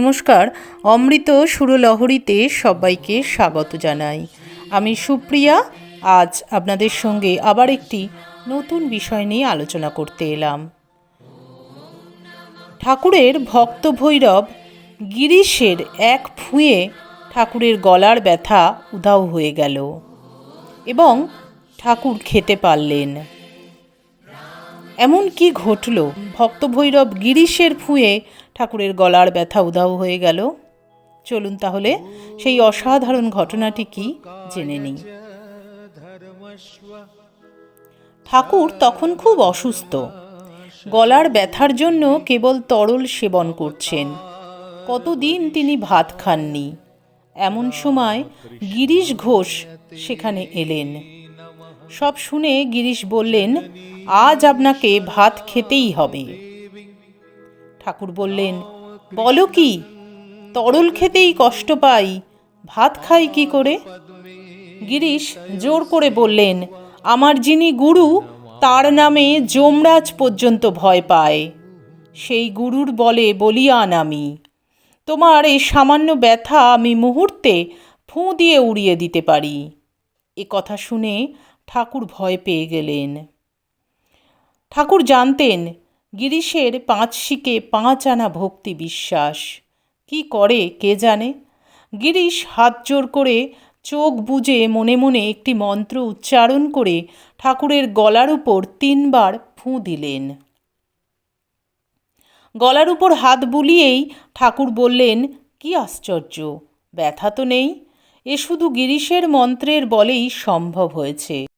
নমস্কার। অমৃত সুরলহরীতে সবাইকে স্বাগত জানাই। আমি সুপ্রিয়া, আজ আপনাদের সঙ্গে আবার একটি নতুন বিষয় নিয়ে আলোচনা করতে এলাম। ঠাকুরের ভক্ত ভৈরব গিরিশের এক ফুঁয়ে ঠাকুরের গলার ব্যথা উধাও হয়ে গেল এবং ঠাকুর খেতে পারলেন। এমন কি ঘটল? ভক্তভৈরব গিরিশের ফুঁয়ে ঠাকুরের গলার ব্যথা উধাও হয়ে গেল। চলুন তাহলে সেই অসাধারণ ঘটনাটি কি জেনে নিই। ঠাকুর তখন খুব অসুস্থ। গলার ব্যথার জন্য কেবল তরল সেবন করছেন। কতদিন তিনি ভাত খাননি। এমন সময় গিরিশ ঘোষ সেখানে এলেন। সব শুনে গিরিশ বললেন, আজ আপনাকে ভাত খেতেই হবে। ঠাকুর বললেন, বলো কি, তরল খেতেই কষ্ট পাই, ভাত খাই কি করে? গিরিশ জোর করে বললেন, আমার যিনি গুরু, তার নামে যমরাজ পর্যন্ত ভয় পায়। সেই গুরুর বলে বলিয়ান আমি, তোমার এই সামান্য ব্যথা আমি মুহূর্তে ফুঁ দিয়ে উড়িয়ে দিতে পারি। এ কথা শুনে ঠাকুর ভয় পেয়ে গেলেন। ঠাকুর জানতেন, গিরিশের পাঁচ শিকে পাঁচ আনা ভক্তি বিশ্বাস। কি করে, কে জানে? গিরিশ হাত জোর করে চোখ বুজে মনে মনে একটি মন্ত্র উচ্চারণ করে ঠাকুরের গলার উপর তিনবার ফুঁ দিলেন। গলার উপর হাত বুলিয়েই ঠাকুর বললেন, কি আশ্চর্য, ব্যথা তো নেই। এ শুধু গিরিশের মন্ত্রের বলেই সম্ভব হয়েছে।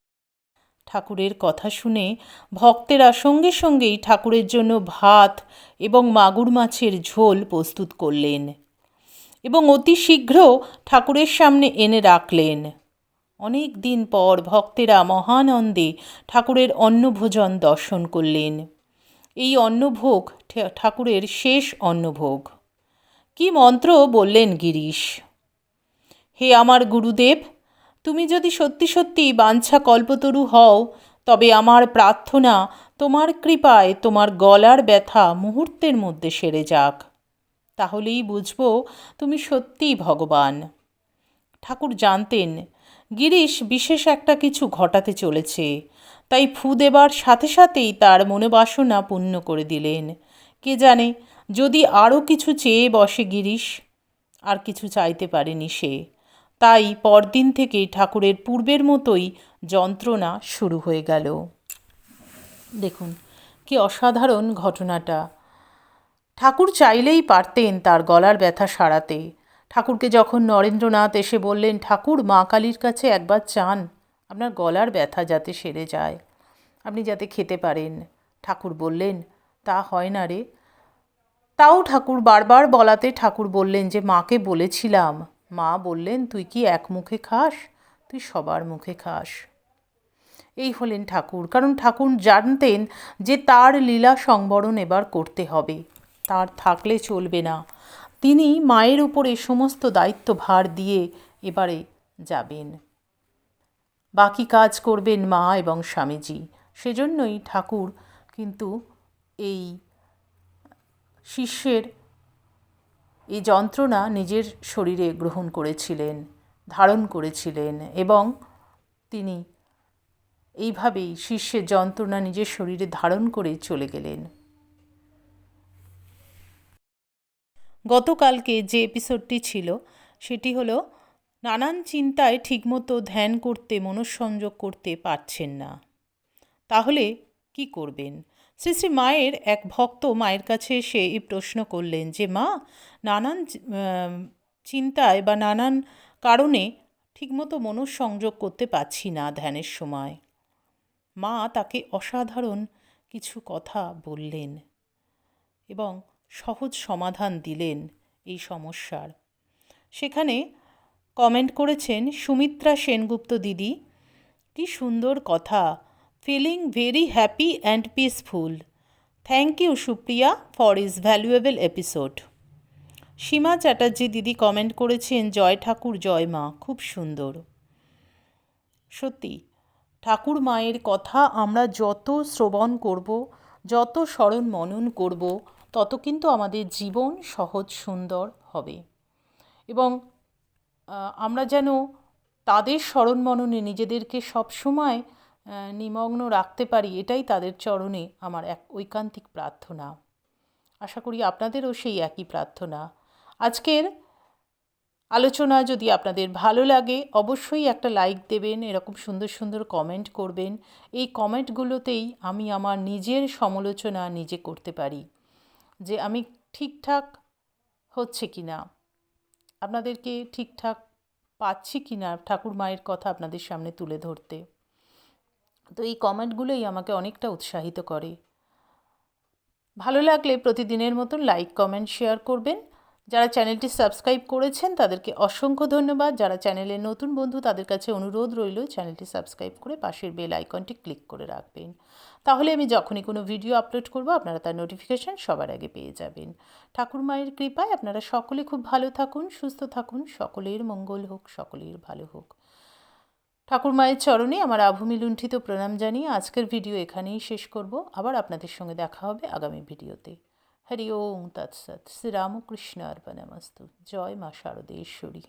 ঠাকুরের কথা শুনে ভক্তেরা সঙ্গে সঙ্গেই ঠাকুরের জন্য ভাত এবং মাগুর মাছের ঝোল প্রস্তুত করলেন এবং অতি শীঘ্র ঠাকুরের সামনে এনে রাখলেন। অনেক দিন পর ভক্তেরা মহানন্দে ঠাকুরের অন্নভোজন দর্শন করলেন। এই অন্নভোগ ঠাকুরের শেষ অন্নভোগ। কি মন্ত্র বললেন গিরিশ? হে আমার গুরুদেব তুমি যদি সত্যি সত্যি বাঞ্ছা কল্পতরু হও, তবে আমার প্রার্থনা তোমার কৃপায় তোমার গলার ব্যথা মুহূর্তের মধ্যে সেরে যাক। তাহলেই বুঝব তুমি সত্যিই ভগবান। ঠাকুর জানতেন, গিরিশ বিশেষ একটা কিছু ঘটাতে চলেছে, তাই ফু দেবার সাথে সাথেই তার মনোবাসনা পূর্ণ করে দিলেন। কে জানে, যদি আরও কিছু চেয়ে বসে গিরিশ, আর কিছু চাইতে পারেনি সে। তাই পরদিন থেকেই ঠাকুরের পূর্বের মতোই যন্ত্রণা শুরু হয়ে গেল। দেখুন, কি অসাধারণ ঘটনাটা। ঠাকুর চাইলেই পারতেন তার গলার ব্যথা সারাতে। ঠাকুরকে যখন নরেন্দ্রনাথ এসে বললেন, ঠাকুর, মা কালীর কাছে একবার চান, আপনার গলার ব্যথা যাতে সেরে যায়, আপনি যাতে খেতে পারেন। ঠাকুর বললেন, তা হয় না রে। তাও ঠাকুর বারবার বলাতে ঠাকুর বললেন যে, মাকে বলেছিলাম মা বললেন, তুই কি এক মুখে খাস? তুই সবার মুখে খাস। এই হলেন ঠাকুর। কারণ ঠাকুর জানতেন যে তার লীলা সংবরণ এবার করতে হবে। তার থাকলে চলবে না। তিনি মায়ের উপরে সমস্ত দায়িত্ব ভার দিয়ে এবারে যাবেন। বাকি কাজ করবেন মা এবং স্বামীজি। সেজন্যই ঠাকুর কিন্তু এই শিষ্যের এই যন্ত্রণা নিজের শরীরে গ্রহণ করেছিলেন, ধারণ করেছিলেন এবং তিনি এইভাবেই শিষ্যের যন্ত্রণা নিজের শরীরে ধারণ করে চলে গেলেন। গতকালকে যে এপিসোডটি ছিল, সেটি হলো, নানান চিন্তায় ঠিকমতো ধ্যান করতে, মনঃসংযোগ করতে পারছেন না। তাহলে কি করবেন? শ্রী শ্রী মায়ের এক ভক্ত মায়ের কাছে এসে এই প্রশ্ন করলেন যে, মা, নানান চিন্তায় বা নানান কারণে ঠিকমতো মনঃসংযোগ করতে পারছি না ধ্যানের সময়। মা তাকে অসাধারণ কিছু কথা বললেন এবং সহজ সমাধান দিলেন এই সমস্যার। সেখানে কমেন্ট করেছেন, সুমিত্রা সেনগুপ্ত দিদি, কি সুন্দর কথা feeling very happy and peaceful thank you Supriya for this valuable episode Seema Chatterjee দিদি কমেন্ট করেছেন, জয় ঠাকুর, জয় মা। খুব সুন্দর। সত্যি, ঠাকুর মায়ের কথা আমরা যত শ্রবণ করব, যত স্মরণ মনন করব, তত কিন্তু আমাদের জীবন সহজ সুন্দর হবে। এবং আমরা যেন তাদের স্মরণ মননে নিজেদেরকে সবসময় নিমগ্ন রাখতে পারি, এটাই তাদের চরণে আমার এক ঐকান্তিক প্রার্থনা। আশা করি আপনাদেরও সেই একই প্রার্থনা। আজকের আলোচনা যদি আপনাদের ভালো লাগে, অবশ্যই একটা লাইক দেবেন, এরকম সুন্দর সুন্দর কমেন্ট করবেন। এই কমেন্টগুলোতেই আমি আমার নিজের সমালোচনা নিজে করতে পারি, যে আমি ঠিকঠাক হচ্ছে কি না আপনাদেরকে ঠিকঠাক পাচ্ছি কি না ঠাকুর মায়ের কথা আপনাদের সামনে তুলে ধরতে। তো এই কমেন্টগুলোই আমাকে অনেকটা উৎসাহিত করে। ভালো লাগলে প্রতিদিনের মতন লাইক, কমেন্ট, শেয়ার করবেন। যারা চ্যানেলটি সাবস্ক্রাইব করেছেন, তাদেরকে অসংখ্য ধন্যবাদ। যারা চ্যানেলের নতুন বন্ধু, তাদের কাছে অনুরোধ রইল, চ্যানেলটি সাবস্ক্রাইব করে পাশের বেল আইকনটি ক্লিক করে রাখবেন। তাহলে আমি যখনই কোনো ভিডিও আপলোড করব, আপনারা তার নোটিফিকেশান সবার আগে পেয়ে যাবেন। ঠাকুর মায়ের কৃপায় আপনারা সকলে খুব ভালো থাকুন, সুস্থ থাকুন, সকলের মঙ্গল হোক, সকলের ভালো হোক। ঠাকুর মায়ের চরণে আমার আভূমি লুণ্ঠিত প্রণাম জানিয়ে আজকের ভিডিও এখানেই শেষ করব। আবার আপনাদের সঙ্গে দেখা হবে আগামী ভিডিওতে। হরি ওম তৎসৎ। শ্রীরামকৃষ্ণ অর্পণমস্তু জয় মা শারদেশ্বরী।